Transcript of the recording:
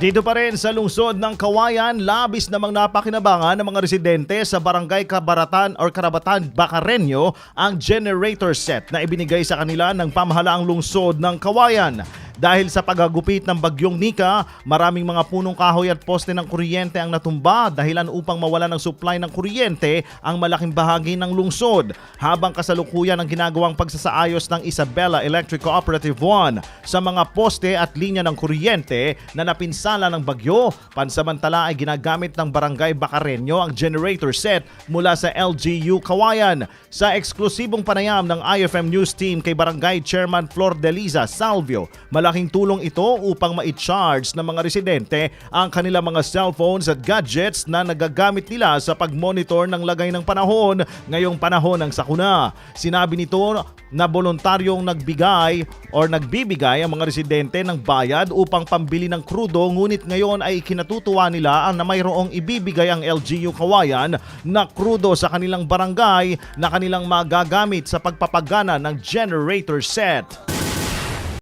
Dito pa rin sa lungsod ng Kawayan, labis namang napakinabangan ng mga residente sa barangay Kabaratan or Karabatan Bacareño ang generator set na ibinigay sa kanila ng pamahalaang lungsod ng Kawayan. Dahil sa pagagupit ng bagyong Nika, maraming mga punong kahoy at poste ng kuryente ang natumba dahilan upang mawala ng supply ng kuryente ang malaking bahagi ng lungsod. Habang kasalukuyan ang ginagawang pagsasaayos ng Isabela Electric Cooperative 1 sa mga poste at linya ng kuryente na napinsala ng bagyo, pansamantala ay ginagamit ng Barangay Bacareño ang generator set mula sa LGU Kawayan. Sa eksklusibong panayam ng IFM News Team kay Barangay Chairman Flor Deliza Salvio, malaking tulong ito upang ma-charge ng mga residente ang kanilang mga cellphones at gadgets na nagagamit nila sa pag-monitor ng lagay ng panahon ngayong panahon ng sakuna. Sinabi nito na voluntaryong nagbigay or nagbibigay ang mga residente ng bayad upang pambili ng krudo ngunit ngayon ay kinatutuwa nila ang na mayroong ibibigay ang LGU Kawayan na krudo sa kanilang barangay na kanilang magagamit sa pagpapagana ng generator set.